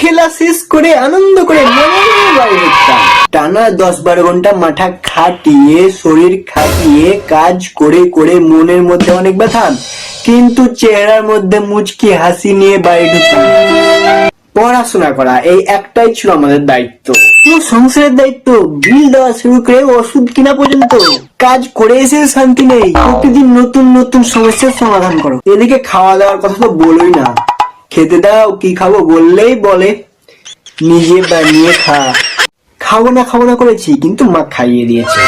খেলা শেষ করে আনন্দ করে টানা দশ বারো ঘণ্টা মাথা খাটিয়ে, শরীর খাটিয়ে, কাজ করে করে মনের মধ্যে অনেক ব্যথা। কিন্তু চেহারার মধ্যে মুচকি হাসি নিয়ে বাড়ি ঢুকতাম। পড়াশোনা করা, এই একটাই ছিল আমাদের দায়িত্ব। সংসারের দায়িত্ব, বিল দেওয়া শুরু করে ওষুধ কিনা পর্যন্ত। কাজ করে এসে শান্তি নেই। প্রতিদিন নতুন নতুন সমস্যার সমাধান করো। এদিকে খাওয়া দাওয়ার কথা তো বলোই না। খেতে দাও, কি খাব বললেই বলে। নিজে বানিয়ে খা। খাব না খাব না করেছি, কিন্তু মা খাইয়ে দিয়েছে।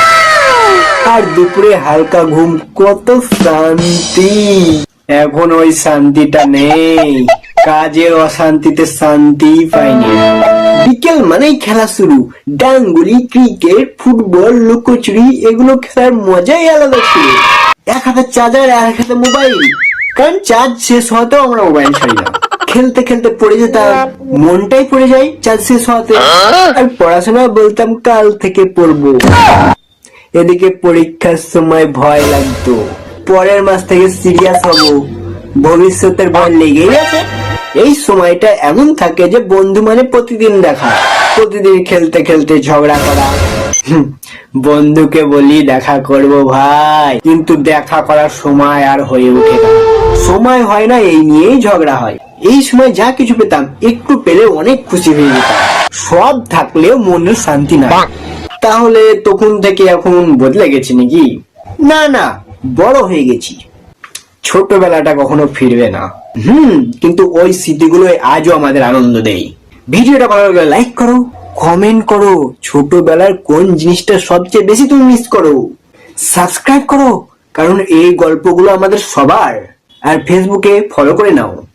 আর দুপুরে হালকা ঘুম, কত শান্তি। এখন ওই শান্তিটা নেই। কাজের অশান্তিতে শান্তি পাইনি। বিকেল মানেই খেলা শুরু। ডাঙ্গুলি ক্রিকেট, ফুটবল, লুকোচুরি, এগুলো খেলার মজাই আলাদা ছিল। এক হাতে চার্জার আর এক হাতে মোবাইল। কারণ চার্জ শেষ হতেও আমরা মোবাইল ছাড়ি না খেলতে খেলতে পড়ে যেতাম। মনটাই পড়ে যায় চার্জ শেষ হতে আর পড়াশোনা বলতাম কাল থেকে পড়ব। এদিকে পরীক্ষার সময় ভয় লাগতো। পরের মাস থেকে সিরিয়াস হব। ভবিষ্যতের ভয় লেগেই আছে। এই সময়টা এমন থাকে যে বন্ধু মানে প্রতিদিন দেখা। প্রতিদিন খেলতে খেলতে ঝগড়া করা। হুম, বন্ধুকে বলি দেখা করব ভাই। কিন্তু দেখা করার সময় আর হয়ে ওঠে না। সময় হয় না এই নিয়েই ঝগড়া হয়। এই সময় যা কিছু পেতাম একটু পেলে অনেক খুশি হয়ে যেতাম। সব থাকলেও মনের শান্তি না তাহলে তখন থেকে এখন বদলে গেছে নাকি? না না বড় হয়ে গেছি। ছোটবেলাটা কখনো ফিরবে না। হুম কিন্তু ওই স্মৃতিগুলো আজও আমাদের আনন্দ দেয়। ভিডিওটা ভালো লাগলে লাইক করো কমেন্ট করো ছোটবেলার কোন জিনিসটা সবচেয়ে বেশি তুমি মিস করো? সাবস্ক্রাইব করো কারণ এই গল্পগুলো আমাদের সবার। আর ফেসবুকে ফলো করে নাও।